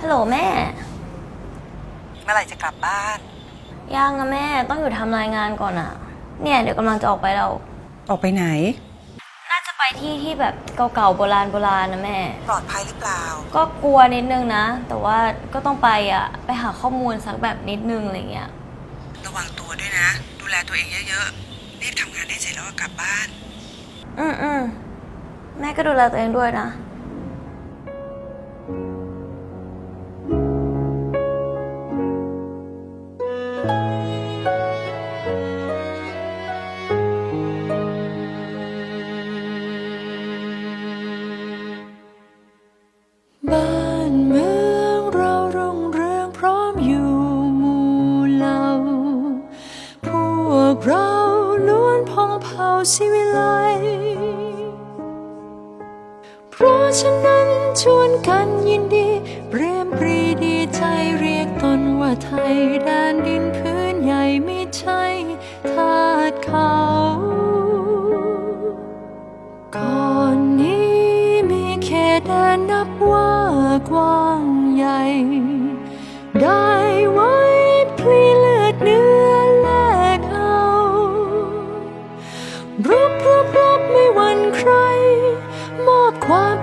ฮัลโหลแม่ เมื่อไหร่จะกลับบ้าน ยังอะแม่ต้องอยู่ทำรายงานก่อนอะเนี่ยเดี๋ยวกำลังจะออกไปแล้วออกไปไหน น่าจะไปที่ที่แบบเก่าๆโบราณโบราณนะแม่ ปลอดภัยหรือเปล่า ก็กลัวนิดนึงนะ แต่ว่าก็ต้องไปอะไปหาข้อมูลสักแบบนิดนึงอะไรเงี้ย ระวังตัวด้วยนะ ดูแลตัวเองเยอะๆ รีบทำงานให้เสร็จแล้วก็กลับบ้าน อืมอืม แม่ก็ดูแลตัวเองด้วยนะ บ้านเมืองเรารุ่งเรืองพร้อมอยู่หมู่เหล่า พวกเราล้วนพองเผ่าศิวิไล ฉะนั้นชวนกันยินดี เปรียมปรีดีใจเรียกตนว่าไทยแดนดินพื้นใหญ่ไม่ใช่ทาสเขาก่อนนี้มีเขตแดนนับว่ากว้างใหญ่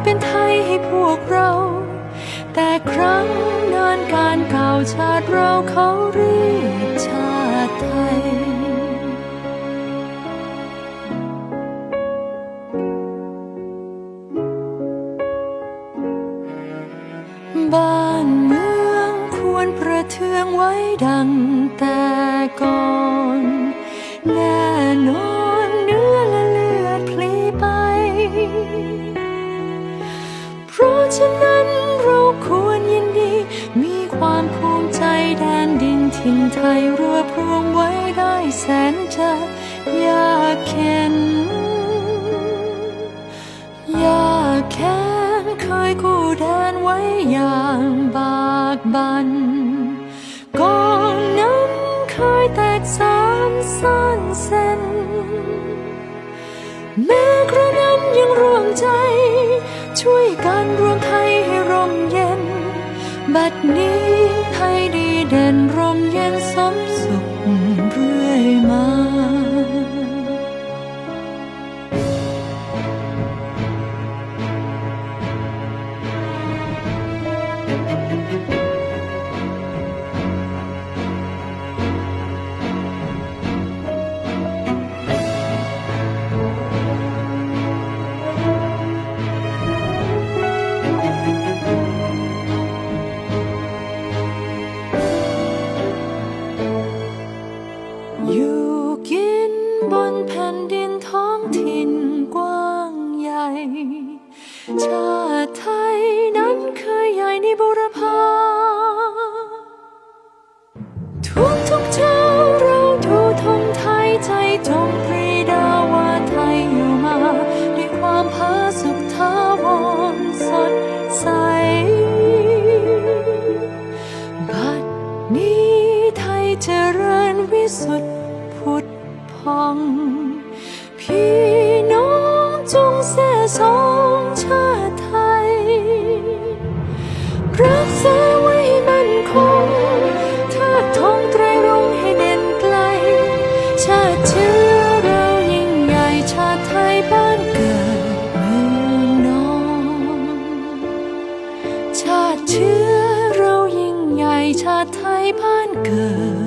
เป็นไทยให้พวกเรา แต่ครั้งนานการเก่าชาติเราเขาเรียกชาติไทย บ้านเมืองควรประเทืองไว้ดังแต่ก่อนแน่นอน ฉะนั้นเราควรยินดี มีความภูมิใจแดนดินถิ่นไทยรวบรวมไว้ได้แสนจะยากเข็นยากแค้นเคยกู้แดนไว้อย่างบากบันก ดนี้ให้ดีเด่นร่มเย็นสมสุขเรื่ นแผ่นดินท้องถิ่นกว้างใหญ่ ชาติไทยนั้นเคยใหญ่ในบุรพาทุกทุกเช้าเราดูธงไทยใจจงปรีดาว่าไทยอยู่มาด้วยความผาสุกท้าวรสดใสบัดนี้ไทยเจริญวิสุทธิผุดพ องพี่น้องจงแส่สองชาติไทย รักษาไว้ให้มั่นคงเทิดทงไตรรงให้เด่นไกล ชาติเชื้อเรายิ่งใหญ่ชาติไทยบ้านเกิดเมืองนอน ชาติเชื้อเรายิ่งใหญ่ชาติไทยบ้านเกิด